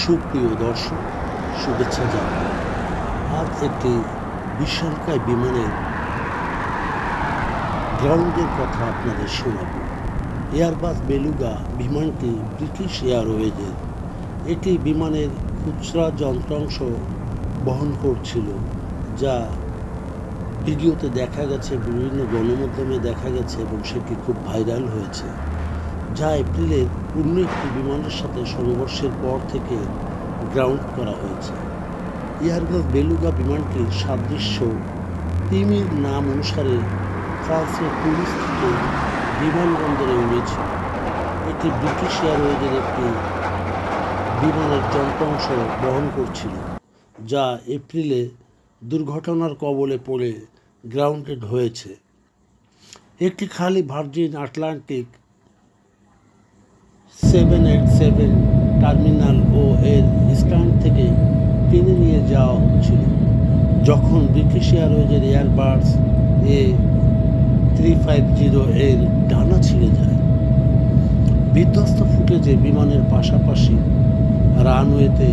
সুপ্রিয় দর্শক, শুভেচ্ছা জানাই। আজ একটি বিশালকায় বিমানের গ্রাউন্ডের কথা আপনাদের শোনাব। এয়ারবাস বেলুগা বিমানটি ব্রিটিশ এয়ারওয়েজের এটি বিমানের খুচরা যন্ত্রাংশ বহন করছিল, যা ভিডিওতে দেখা গেছে, বিভিন্ন গণমাধ্যমে দেখা গেছে এবং সেটি খুব ভাইরাল হয়েছে। যা এপ্রিলের অন্য একটি বিমানের সাথে সংঘর্ষের পর থেকে গ্রাউন্ড করা হয়েছে। এয়ারবাস বেলুগা বিমানটির সাদৃশ্য তিমির নাম অনুসারে ফ্রান্সের পুলিশ থেকে বিমানবন্দরে উড়েছিল এটি ব্রিটিশ এয়ারওয়েজের একটি বিমানের যন্ত্রাংশ বহন করছিল, যা এপ্রিলে দুর্ঘটনার কবলে পড়ে গ্রাউন্ডেড হয়েছে। একটি খালি Virgin Atlantic seven eight seven terminal ও এর স্ট্যান্ড থেকে টেনে নিয়ে যাওয়া হচ্ছিল। যখন British এয়ারওয়েজের Airbus A three five zero এর ডানা ছিঁড়ে যায়। বিধ্বস্ত ফুটেজে বিমানের পাশাপাশি রানওয়েতে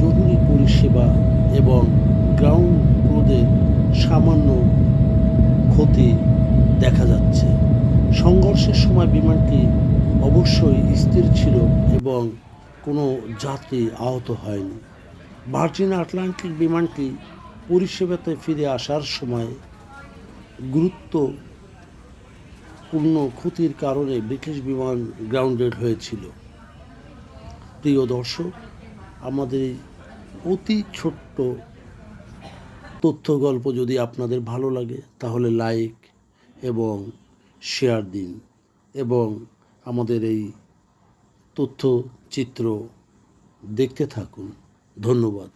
জরুরি পরিষেবা এবং গ্রাউন্ড ক্রুদের সামান্য ক্ষতি দেখা যাচ্ছে। সংঘর্ষের সময় বিমানটি অবশ্যই স্থির ছিল এবং কোনো যাত্রী আহত হয়নি। ভার্জিন আটলান্টিক বিমানটি পরিষেবাতে ফিরে আসার সময় গুরুত্বপূর্ণ ক্ষতির কারণে ব্রিটিশ বিমান গ্রাউন্ডেড হয়েছিল। প্রিয় দর্শক, আমাদের অতি ছোট্ট তথ্য গল্প যদি আপনাদের ভালো লাগে, তাহলে লাইক এবং শেয়ার দিন এবং আমাদের এই তথ্য চিত্র দেখতে থাকুন। ধন্যবাদ।